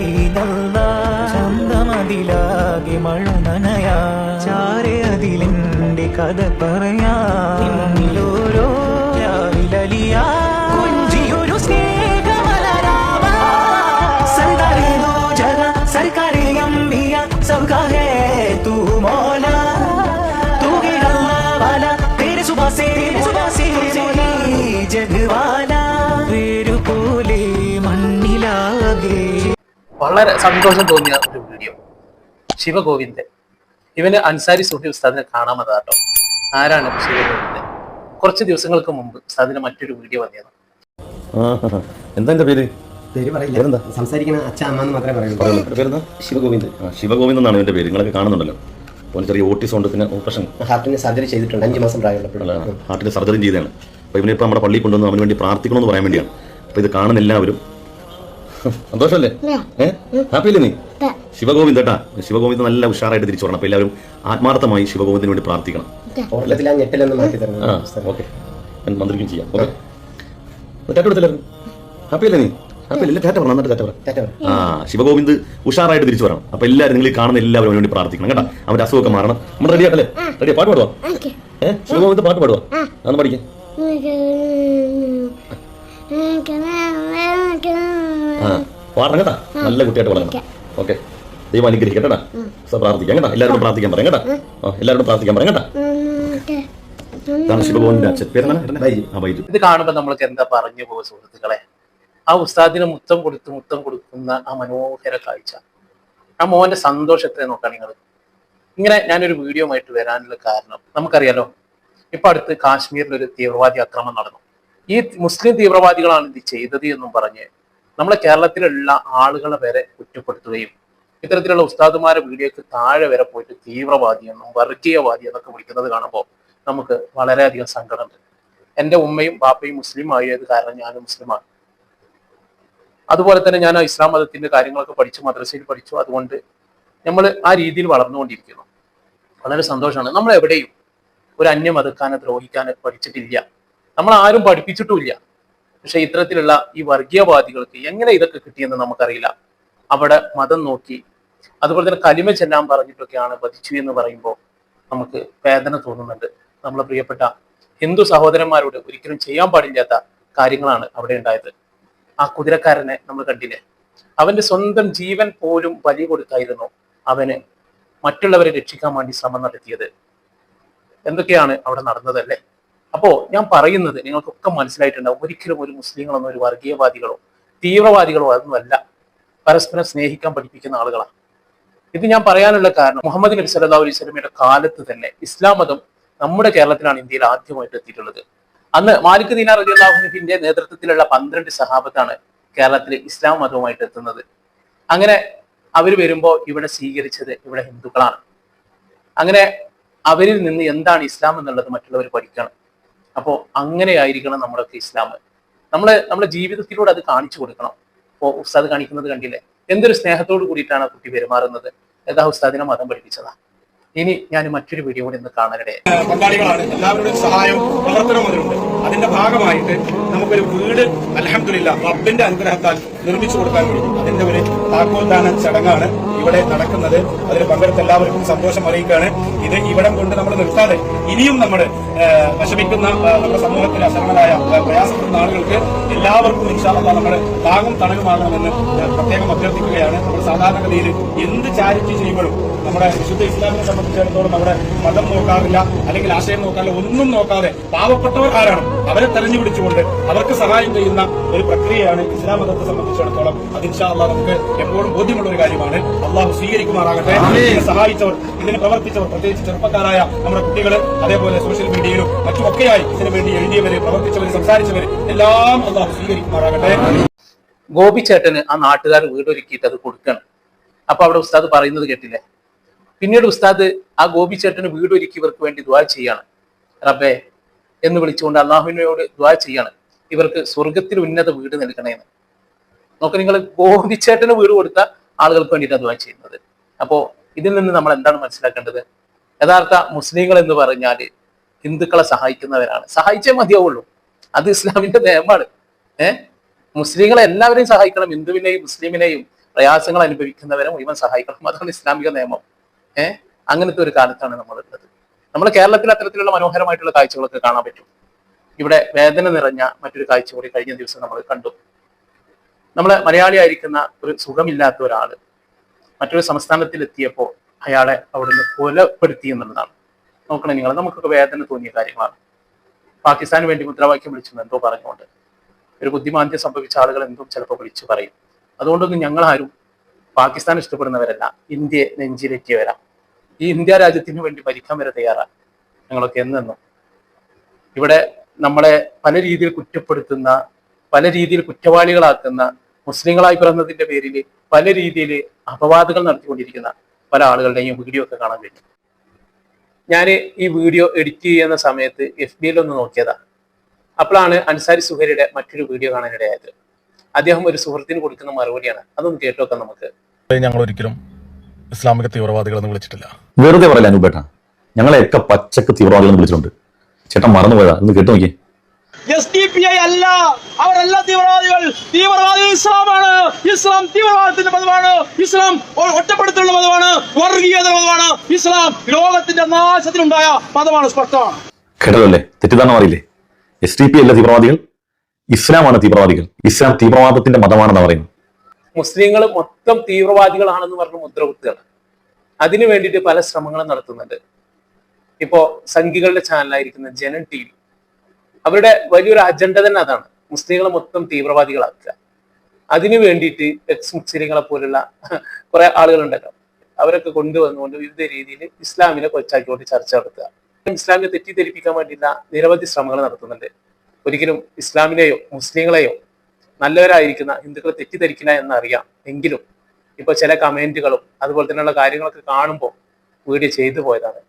മദീനല്ല ചന്തമതിലാകെ മഴ നനയാ. ചാരെ അതിലെന്റെ കഥ പറയാ. നിന്നിലോരോ രാവിലലിയാ. കുഞ്ചിയൊരു സ്നേഹമലരാമ സർക്കാരേ ദോ ജഗ സർക്കാരേ അമ്മിയ സബ്കാ ഹേ തൂ മോല തൂ ഹേ അല്ലാ വാല തേരെ സുബഹ സേ തേരെ സുബഹ സേ ജഗവാല. പേരു പോലെ മണ്ണിലാകെ വളരെ സന്തോഷം തോന്നിയ ഒരു വീഡിയോ ശിവഗോവിന്ദൻ. ഇവന് അൻസാരി സുഹി ഉസ്താദിനെ കാണാൻ കേട്ടോ. ആരാണ് ശിവഗോവിന്ദൻ? കുറച്ച് ദിവസങ്ങൾക്ക് മുമ്പ് ഉസ്താദിന് മറ്റൊരു വീഡിയോ വന്നിരുന്നു. എന്താ എന്റെ പേര്? പേര് പറയില്ല? സംസാരിക്കണ അച്ഛ അമ്മ എന്ന് മാത്രമേ പറയുള്ളൂ. പേരെന്താ? എന്നാണ് എന്റെ പേര്. നിങ്ങളൊക്കെ കാണുന്നുണ്ടല്ലോ. അവന് ചെറിയ ഓട്ടിസം ഉണ്ട് പിന്നെ ഓപ്പറേഷൻ. ഹാർട്ടിന് സർജറി ചെയ്തിട്ടുണ്ട്. അഞ്ച് മാസം പ്രായമുള്ളപ്പോഴാണ് ഹാർട്ടിന് സർജറി ചെയ്തതാണ്. അപ്പൊ ഇവനിപ്പോ നമ്മുടെ പള്ളിയിൽ കൊണ്ടുവന്ന് അവന് വേണ്ടി പ്രാർത്ഥിക്കണമെന്ന് പറയാൻ വേണ്ടിയാണ്. അപ്പൊ ഇത് കാണുന്ന എല്ലാവരും സന്തോഷമല്ലേ? ഹാപ്പിയല്ലേ ഹാപ്പി അല്ലേ നീ? ശിവഗോവിന്ദ് കേട്ടാ. ശിവഗോവിന്ദ് നല്ല ഉഷാറായിട്ട് തിരിച്ചു വരണം. അപ്പൊ എല്ലാവരും ആത്മാർത്ഥമായി ശിവഗോവിന്ദിന് വേണ്ടി പ്രാർത്ഥിക്കണം. ഓട്ടത്തിൽ ആ ഞെട്ടലൊന്ന് മാറ്റി ആ തരണം ഓക്കെ മന്ത്രിക്കും ചെയ്യാം. ഓക്കെ. ടാറ്റ എടുത്തില്ലായിരുന്നു ഹാപ്പി അല്ലേ നീ? ഹാപ്പി അല്ലേ ടാറ്റ പറ ടാറ്റ പറ. ടാറ്റ പറ. ആ ശിവഗോവിന്ദ് ഉഷാറായിട്ട് തിരിച്ചു വരണം. അപ്പൊ എല്ലാവരും നിങ്ങൾ കാണുന്ന എല്ലാവരും വേണ്ടി പ്രാർത്ഥിക്കണം. കേട്ടോ? അവന്റെ അസുഖമൊക്കെ മാറണം. നമ്മൾ റെഡി ആക്കല്ലേ? റെഡിയാ പാട്ട് പാടുവാ? ഏഹ് ശിവഗോവിന്ദ് പാട്ട് പാടുവാ? അന്ന് പഠിക്കാം. ആ പാടണം കേട്ടാ നല്ല കുട്ടിയായിട്ട് വളരണം. ഓക്കെ. ദൈവം അനുഗ്രഹിക്കട്ടെടാ. സോ പ്രാർത്ഥിക്കാം കേട്ടാ എല്ലാവരും പ്രാർത്ഥിക്കാൻ പറയാം കേട്ടാ ആ എല്ലാവരും പ്രാർത്ഥിക്കാൻ പറയാം കേട്ടാ. ഇത് കാണുമ്പോൾ നമ്മൾക്ക് എന്താ പറഞ്ഞു പോകും സുഹൃത്തുക്കളെ? ആ ഉസ്താദിന് മുത്തം കൊടുത്ത് മുത്തം കൊടുക്കുന്ന ആ മനോഹര കാഴ്ച. ആ മോന്റെ സന്തോഷത്തെ നോക്കാം നിങ്ങൾ ഇങ്ങനെ ഞാനൊരു വീഡിയോ ആയിട്ട് വരാനുള്ള കാരണം നമുക്കറിയാലോ? ഇപ്പൊ അടുത്ത് കാശ്മീരിൽ ഒരു തീവ്രവാദി ആക്രമണം നടന്നു. ഈ മുസ്ലിം തീവ്രവാദികളാണ് ഇത് ചെയ്തത് എന്നും പറഞ്ഞ് നമ്മളെ കേരളത്തിലുള്ള ആളുകളെ വരെ കുറ്റപ്പെടുത്തുകയും ഇത്തരത്തിലുള്ള ഉസ്താദുമാരെ വീഡിയോക്ക് താഴെ വരെ പോയിട്ട് തീവ്രവാദി എന്നും വർഗീയവാദി എന്നൊക്കെ വിളിക്കുന്നത് കാണുമ്പോൾ നമുക്ക് വളരെയധികം സങ്കടമുണ്ട്. എന്റെ ഉമ്മയും ബാപ്പയും മുസ്ലിം ആയത് കാരണം ഞാനും മുസ്ലിമാണ്. അതുപോലെ തന്നെ ഞാൻ ഇസ്ലാം മതത്തിന്റെ കാര്യങ്ങളൊക്കെ പഠിച്ചു മദ്രസയിൽ പഠിച്ചു. അതുകൊണ്ട് നമ്മൾ ആ രീതിയിൽ വളർന്നുകൊണ്ടിരിക്കുന്നു. വളരെ സന്തോഷമാണ്. നമ്മൾ എവിടെയും ഒരു അന്യമതക്കാനെ ദ്രോഹിക്കാനെ പഠിച്ചിട്ടില്ല. നമ്മൾ ആരും പഠിപ്പിച്ചിട്ടുമില്ല. പക്ഷെ ഇത്തരത്തിലുള്ള ഈ വർഗീയവാദികൾക്ക് എങ്ങനെ ഇതൊക്കെ കിട്ടിയെന്ന് നമുക്കറിയില്ല. അവിടെ മതം നോക്കി അതുപോലെ തന്നെ കലിമ ചെല്ലാൻ പറഞ്ഞിട്ടൊക്കെയാണ് വധിച്ചു എന്ന് പറയുമ്പോൾ നമുക്ക് വേദന തോന്നുന്നുണ്ട്. നമ്മളെ പ്രിയപ്പെട്ട ഹിന്ദു സഹോദരന്മാരോട് ഒരിക്കലും ചെയ്യാൻ പാടില്ലാത്ത കാര്യങ്ങളാണ് അവിടെ ഉണ്ടായത്. ആ കുതിരക്കാരനെ നമ്മൾ കണ്ടില്ലേ? അവന്റെ സ്വന്തം ജീവൻ പോലും ബലി കൊടുത്തായിരുന്നു അവന് മറ്റുള്ളവരെ രക്ഷിക്കാൻ വേണ്ടി ശ്രമം നടത്തിയത്. എന്തൊക്കെയാണ് അവിടെ നടന്നതല്ലേ? അപ്പോ ഞാൻ പറയുന്നത് നിങ്ങൾക്കൊക്കെ മനസ്സിലായിട്ടുണ്ടാവും. ഒരിക്കലും ഒരു മുസ്ലിങ്ങളൊന്നും ഒരു വർഗീയവാദികളോ തീവ്രവാദികളോ അതൊന്നുമല്ല. പരസ്പരം സ്നേഹിക്കാൻ പഠിപ്പിക്കുന്ന ആളുകളാണ്. ഇത് ഞാൻ പറയാനുള്ള കാരണം മുഹമ്മദ് നബി സല്ലല്ലാഹു അലൈഹി സ്വലമിയുടെ കാലത്ത് തന്നെ ഇസ്ലാം മതം നമ്മുടെ കേരളത്തിലാണ് ഇന്ത്യയിൽ ആദ്യമായിട്ട് എത്തിയിട്ടുള്ളത്. അന്ന് മാലിക് ദീനാർ റബിഅള്ളാഹുനബിന്റെ നേതൃത്വത്തിലുള്ള പന്ത്രണ്ട് സഹാബത്താണ് കേരളത്തിൽ ഇസ്ലാം മതവുമായിട്ട് എത്തുന്നത്. അങ്ങനെ അവർ വരുമ്പോൾ ഇവിടെ സ്വീകരിച്ചത് ഇവിടെ ഹിന്ദുക്കളാണ്. അങ്ങനെ അവരിൽ നിന്ന് എന്താണ് ഇസ്ലാം എന്നുള്ളത് മറ്റുള്ളവർ പഠിക്കണം. അപ്പോൾ അങ്ങനെയായിരിക്കണം നമ്മുടെയൊക്കെ ഇസ്ലാം നമ്മൾ നമ്മുടെ ജീവിതത്തിലൂടെ അത് കാണിച്ചു കൊടുക്കണം. ഇപ്പോൾ ഉസ്താദ് കാണിക്കുന്നത് കണ്ടില്ലേ? എന്തൊരു സ്നേഹത്തോട് കൂടിയിട്ടാണ് കുട്ടി പെരുമാറുന്നത്? യഥാ ഉസ്താദിനെ മതം പഠിപ്പിച്ചതാ. ഇനി ഞാൻ മറ്റൊരു വീഡിയോ കൂടി ഇന്ന് കാണാനിടയായി പങ്കാളികളാണ്. എല്ലാവരുടെയും സഹായവും പ്രവർത്തനവും അതിലുണ്ട്. അതിന്റെ ഭാഗമായിട്ട് നമുക്കൊരു വീട് അലഹമില്ല റബ്ബിന്റെ അനുഗ്രഹത്താൽ നിർമ്മിച്ചു കൊടുക്കാൻ കഴിയും അതിന്റെ ഒരു താക്കോൽദാന ചടങ്ങാണ് ഇവിടെ നടക്കുന്നത്. അതിൽ പങ്കെടുത്ത എല്ലാവർക്കും സന്തോഷം അറിയിക്കുകയാണ്. ഇത് ഇവിടം കൊണ്ട് നമ്മൾ നിർത്താതെ ഇനിയും നമ്മൾ വിഷമിക്കുന്ന നമ്മുടെ സമൂഹത്തിലെ അശരണരായ പ്രയാസപ്പെടുന്ന ആളുകൾക്ക് എല്ലാവർക്കും ഇൻഷാല്ല നമ്മൾ താങ്ങും തണലുമാകണമെന്ന് പ്രത്യേകം അഭ്യർത്ഥിക്കുകയാണ്. നമ്മൾ സാധാരണഗതിയിൽ എന്ത് ചാരിറ്റി ചെയ്യുമ്പോഴും നമ്മുടെ വിശുദ്ധ ഇസ്ലാമിനെ സംബന്ധിച്ചിടത്തോളം അവിടെ മതം നോക്കാറില്ല അല്ലെങ്കിൽ ആശയം നോക്കാറില്ല ഒന്നും നോക്കാതെ പാവപ്പെട്ടവർ ആരാണ്? അവരെ തെരഞ്ഞു പിടിച്ചുകൊണ്ട് അവർക്ക് സഹായം ചെയ്യുന്ന ഒരു പ്രക്രിയയാണ് ഇസ്ലാം മതത്തെ സംബന്ധിച്ചിടത്തോളം. അത് ഇൻഷാല്ല നമുക്ക് എപ്പോഴും ബോധ്യമുള്ള ഒരു കാര്യമാണ്. അള്ളാഹു സ്വീകരിക്കുമാറാകട്ടെ. സഹായിച്ചവർ ഇതിന് പ്രവർത്തിച്ചവർ പ്രത്യേകിച്ച് ചെറുപ്പക്കാരായ നമ്മുടെ കുട്ടികൾ അതേപോലെ സോഷ്യൽ മീഡിയയിലും മറ്റുമൊക്കെയായി ഇതിനു വേണ്ടി എഴുതിയവര് പ്രവർത്തിച്ചവർ സംസാരിച്ചവർ എല്ലാം അള്ളാഹു സ്വീകരിക്കുമാറാകട്ടെ. ഗോപിച്ചേട്ടന് ആ നാട്ടുകാർ വീടൊരുക്കിയിട്ട് അത് കൊടുക്കണം. അപ്പൊ അവിടെ ഉസ്താദ് പറയുന്നത് കേട്ടില്ലേ? പിന്നീട് ഉസ്താദ് ആ ഗോപിച്ചേട്ടന് വീടൊരുക്കിയവർക്ക് വേണ്ടി ദ്വാ ചെയ്യാണ്. റബ്ബേ എന്ന് വിളിച്ചുകൊണ്ട് അള്ളാഹുവിനോട് ദ്വാ ചെയ്യാണ്. ഇവർക്ക് സ്വർഗത്തിൽ ഉന്നത വീട് നൽകണേന്ന്. നോക്ക് നിങ്ങൾ ഗോപിച്ചേട്ടന് വീട് കൊടുത്ത ആളുകൾക്ക് വേണ്ടിയിട്ടാണ് ദ്വാ ചെയ്യുന്നത്. അപ്പോ ഇതിൽ നിന്ന് നമ്മൾ എന്താണ് മനസ്സിലാക്കേണ്ടത്? യഥാർത്ഥ മുസ്ലിങ്ങൾ എന്ന് പറഞ്ഞാൽ ഹിന്ദുക്കളെ സഹായിക്കുന്നവരാണ്. സഹായിച്ചേ മതിയാവുള്ളൂ. അത് ഇസ്ലാമിന്റെ നിയമമാണ്. ഏഹ് മുസ്ലിങ്ങളെ എല്ലാവരെയും സഹായിക്കണം. ഹിന്ദുവിനെയും മുസ്ലിമിനെയും പ്രയാസങ്ങൾ അനുഭവിക്കുന്നവരെ മുഴുവൻ സഹായിക്കണം. അതാണ് ഇസ്ലാമിക നിയമം. ഏഹ് അങ്ങനത്തെ ഒരു കാലത്താണ് നമ്മളുള്ളത്. നമ്മൾ കേരളത്തിൽ അത്തരത്തിലുള്ള മനോഹരമായിട്ടുള്ള കാഴ്ചകളൊക്കെ കാണാൻ പറ്റും. ഇവിടെ വേദന നിറഞ്ഞ മറ്റൊരു കാഴ്ച കൂടി കഴിഞ്ഞ ദിവസം നമ്മൾ കണ്ടു. നമ്മളെ മലയാളിയായിരിക്കുന്ന ഒരു സുഖമില്ലാത്ത ഒരാൾ മറ്റൊരു സംസ്ഥാനത്തിൽ എത്തിയപ്പോൾ അയാളെ അവിടുന്ന് കൊലപ്പെടുത്തി എന്നുള്ളതാണ്. നോക്കണം നിങ്ങൾ നമുക്കൊക്കെ വേദന തോന്നിയ കാര്യങ്ങളാണ്. പാകിസ്ഥാന് വേണ്ടി മുദ്രാവാക്യം വിളിച്ചു എന്തോ പറഞ്ഞുകൊണ്ട്. ഒരു ബുദ്ധിമാന്ദ്യം സംഭവിച്ച ആളുകൾ എന്തോ ചിലപ്പോൾ വിളിച്ചു പറയും. അതുകൊണ്ടൊന്നും ഞങ്ങൾ ആരും പാകിസ്ഥാൻ ഇഷ്ടപ്പെടുന്നവരല്ല ഇന്ത്യയെ നെഞ്ചിലെത്തിയവരാ. ഈ ഇന്ത്യ രാജ്യത്തിന് വേണ്ടി ഭരിക്കാൻ വരെ തയ്യാറാണ് ഞങ്ങളൊക്കെ എന്നെന്നും. ഇവിടെ നമ്മളെ പല രീതിയിൽ കുറ്റപ്പെടുത്തുന്ന പല രീതിയിൽ കുറ്റവാളികളാക്കുന്ന മുസ്ലിങ്ങളായി പിറന്നതിന്റെ പേരിൽ പല രീതിയിൽ അപവാദങ്ങൾ നടത്തിക്കൊണ്ടിരിക്കുന്ന പല ആളുകളുടെയും വീഡിയോ ഒക്കെ കാണാൻ കഴിഞ്ഞു ഞാൻ ഈ വീഡിയോ എഡിറ്റ് ചെയ്യുന്ന സമയത്ത് എഫ് ബിയിൽ ഒന്ന് നോക്കിയതാണ് അപ്പോഴാണ് അൻസാരി സുഹരിയുടെ മറ്റൊരു വീഡിയോ കാണാനിടയായത്. അദ്ദേഹം ഒരു സുഹൃത്തിന് കൊടുക്കുന്ന മറുപടിയാണ്. അതൊന്ന് കേട്ടോക്കാം നമുക്ക്. ഞങ്ങൾ ഒരിക്കലും ഇസ്ലാമിക തീവ്രവാദികളെന്ന് വിളിച്ചിട്ടില്ല. വെറുതെ പറയില്ല അനുപേട്ട? ഞങ്ങളെയൊക്കെ പച്ചക്ക് തീവ്രവാദികളെന്ന് വിളിച്ചിട്ടുണ്ട്. ചേട്ടൻ മറന്നുപോയതാ. ഒന്ന് കേട്ടു നോക്കിയേ. എസ് ഡി പി ഐ അല്ല. അവരല്ല തീവ്രവാദികൾ. തീവ്രവാദികൾ ഇസ്ലാമാണ്. ഇസ്ലാം തീവ്രവാദത്തിന്റെ മതമാണ്. ഇസ്ലാം ഒ- ഒറ്റപ്പെടുത്തലുള്ള മതമാണ്. വർഗീയത മതമാണ്. ഇസ്ലാം ലോകത്തിന്റെ നാശത്തിനുണ്ടായ മതമാണ് സ്പഷ്ടമാണ്. കേട്ടല്ലോ അല്ലേ തെറ്റിദ്ധാരണ മാറിയില്ലേ? എസ് ഡി പി അല്ല തീവ്രവാദികൾ. ഇസ്ലാമാണ് തീവ്രവാദികൾ. ഇസ്ലാം തീവ്രവാദത്തിന്റെ മതമാണെന്ന് പറയുന്നു മുസ്ലിങ്ങൾ മൊത്തം തീവ്രവാദികളാണെന്ന് പറഞ്ഞ് മുദ്ര കുത്തുകയാണ് അതിനു വേണ്ടിയിട്ട് പല ശ്രമങ്ങളും നടത്തുന്നുണ്ട്. ഇപ്പോ സംഘികളുടെ ചാനലായിരിക്കുന്ന ജനൻ ടി വി. അവരുടെ വലിയൊരു അജണ്ട തന്നെ അതാണ്. മുസ്ലിങ്ങളെ മൊത്തം തീവ്രവാദികളാക്കുക. അതിനു വേണ്ടിയിട്ട് എക്സ് മുസ്ലിങ്ങളെ പോലുള്ള കുറെ ആളുകളുണ്ടല്ലോ. അവരൊക്കെ കൊണ്ടുവന്നുകൊണ്ട് വിവിധ രീതിയിൽ ഇസ്ലാമിനെ കൊച്ചാക്കിക്കൊണ്ട് ചർച്ച നടത്തുക. ഇസ്ലാമിനെ തെറ്റിദ്ധരിപ്പിക്കാൻ വേണ്ടിയുള്ള നിരവധി ശ്രമങ്ങൾ നടത്തുന്നുണ്ട്. ഒരിക്കലും ഇസ്ലാമിനെയോ മുസ്ലിങ്ങളെയോ നല്ലവരായിരിക്കുന്ന ഹിന്ദുക്കളെ തെറ്റിദ്ധരിക്കില്ല എന്നറിയാം. എങ്കിലും ഇപ്പൊ ചില കമന്റുകളും അതുപോലെ തന്നെയുള്ള കാര്യങ്ങളൊക്കെ കാണുമ്പോൾ വീഡിയോ ചെയ്തു പോയതാണ്.